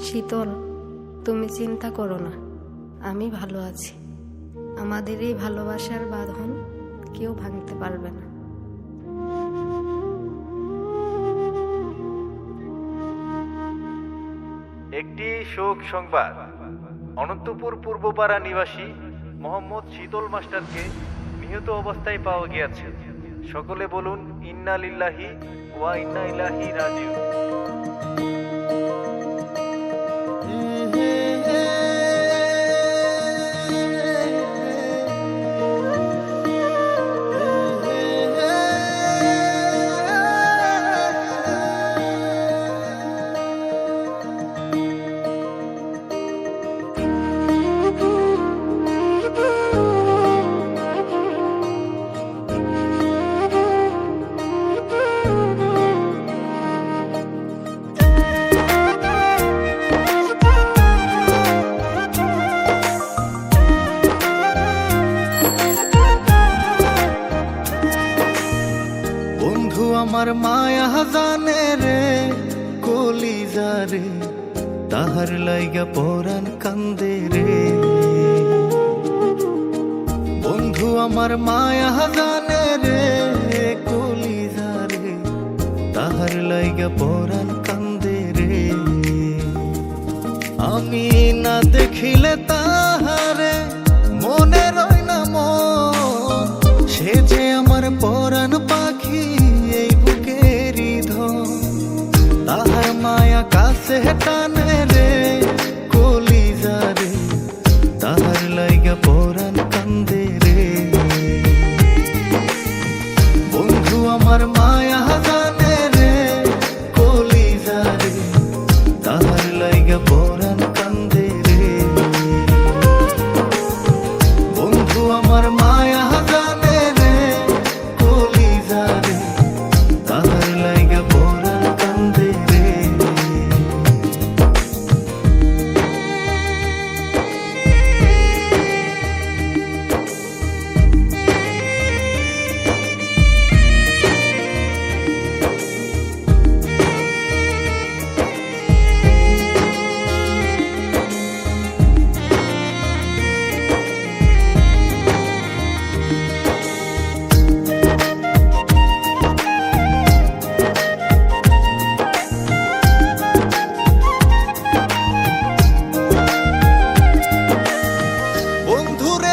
শীতল, তুমি চিন্তা করো না, আমি ভালো আছি। আমাদের এই ভালোবাসার বাঁধন কেউ ভাঙতে পারবে না। একটি শোক সংবাদ। অনন্তপুর পূর্বপাড়া নিবাসী মোহাম্মদ শীতল মাস্টারকে নিহত অবস্থায় পাওয়া গিয়েছে। সকলে বলুন ইন্না লিল্লাহি ওয়া ইন্না ইলাহি রাজিউ আমার মায়া জানে রে কলিজা রে তাহার লাইগা পরাণ কান্দে রে। বন্ধু, আমার মায়া জানে রে কলিজা রে তাহার লাইগা পরাণ কান্দে রে। আমি না দেখিলে তাহারে মনে রয় না মন। কাছে টানে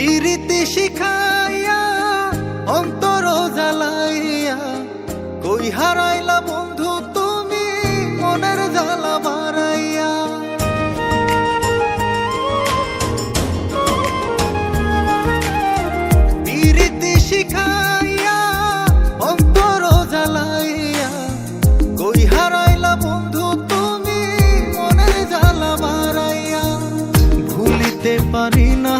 বিরীতি শিখাইয়া, অন্তর জ্বালাইয়া, কই হারাইলা বন্ধু তুমি মনের জ্বালা বাড়াইয়া। শিখাইয়া, অন্তর বন্ধু তুমি মনের বাড়াইয়া। ভুলিতে পারি না